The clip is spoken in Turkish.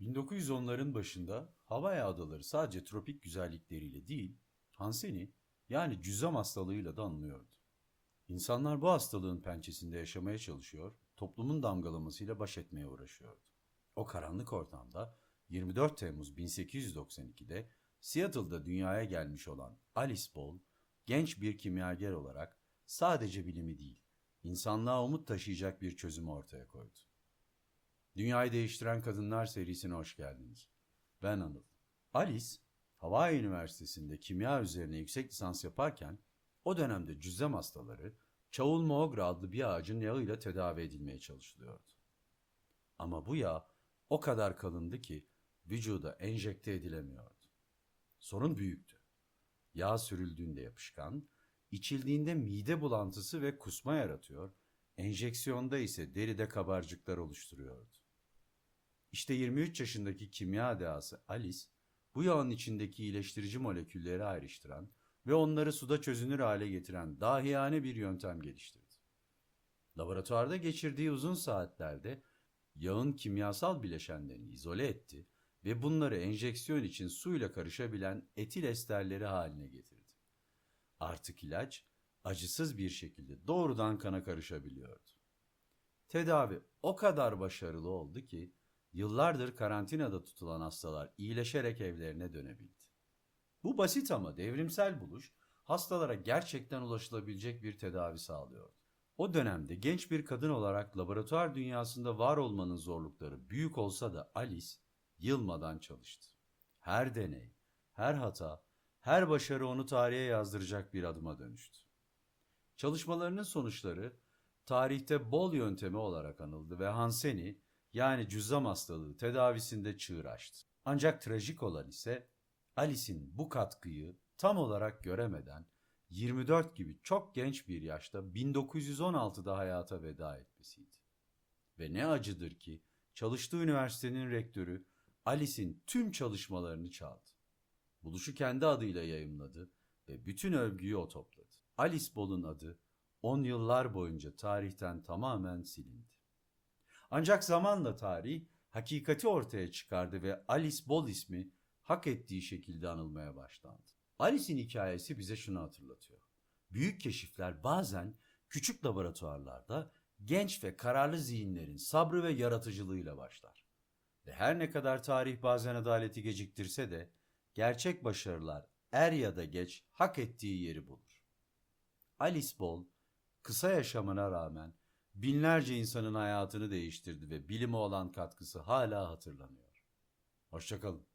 1910'ların başında Hawaii adaları sadece tropik güzellikleriyle değil, Hanseni yani cüzzam hastalığıyla da anılıyordu. İnsanlar bu hastalığın pençesinde yaşamaya çalışıyor, toplumun damgalamasıyla baş etmeye uğraşıyordu. O karanlık ortamda 24 Temmuz 1892'de Seattle'da dünyaya gelmiş olan Alice Ball, genç bir kimyager olarak sadece bilimi değil, insanlığa umut taşıyacak bir çözümü ortaya koydu. Dünyayı Değiştiren Kadınlar serisine hoş geldiniz. Ben Anıl. Alice, Hawaii Üniversitesi'nde kimya üzerine yüksek lisans yaparken o dönemde cüzzam hastaları Çavul Mogra adlı bir ağacın yağıyla tedavi edilmeye çalışılıyordu. Ama bu yağ o kadar kalındı ki vücuda enjekte edilemiyordu. Sorun büyüktü. Yağ sürüldüğünde yapışkan, içildiğinde mide bulantısı ve kusma yaratıyor, enjeksiyonda ise deride kabarcıklar oluşturuyordu. İşte 23 yaşındaki kimya dehası Alice, bu yağın içindeki iyileştirici molekülleri ayrıştıran ve onları suda çözünür hale getiren dahiyane bir yöntem geliştirdi. Laboratuvarda geçirdiği uzun saatlerde yağın kimyasal bileşenlerini izole etti ve bunları enjeksiyon için suyla karışabilen etil esterleri haline getirdi. Artık ilaç acısız bir şekilde doğrudan kana karışabiliyordu. Tedavi o kadar başarılı oldu ki yıllardır karantinada tutulan hastalar iyileşerek evlerine dönebildi. Bu basit ama devrimsel buluş hastalara gerçekten ulaşılabilecek bir tedavi sağlıyordu. O dönemde genç bir kadın olarak laboratuvar dünyasında var olmanın zorlukları büyük olsa da Alice yılmadan çalıştı. Her deney, her hata, her başarı onu tarihe yazdıracak bir adıma dönüştü. Çalışmalarının sonuçları tarihte bol yöntemi olarak anıldı ve Hanseni yani cüzzam hastalığı tedavisinde çığır açtı. Ancak trajik olan ise Alice'in bu katkıyı tam olarak göremeden 24 gibi çok genç bir yaşta 1916'da hayata veda etmesiydi. Ve ne acıdır ki çalıştığı üniversitenin rektörü Alice'in tüm çalışmalarını çaldı. Buluşu kendi adıyla yayımladı ve bütün övgüyü o topladı. Alice Ball'un adı 10 yıllar boyunca tarihten tamamen silindi. Ancak zamanla tarih hakikati ortaya çıkardı ve Alice Ball ismi hak ettiği şekilde anılmaya başlandı. Alice'in hikayesi bize şunu hatırlatıyor. Büyük keşifler bazen küçük laboratuvarlarda genç ve kararlı zihinlerin sabrı ve yaratıcılığıyla başlar. Ve her ne kadar tarih bazen adaleti geciktirse de gerçek başarılar er ya da geç hak ettiği yeri bulur. Alice Ball kısa yaşamına rağmen binlerce insanın hayatını değiştirdi ve bilime olan katkısı hala hatırlanıyor. Hoşçakalın.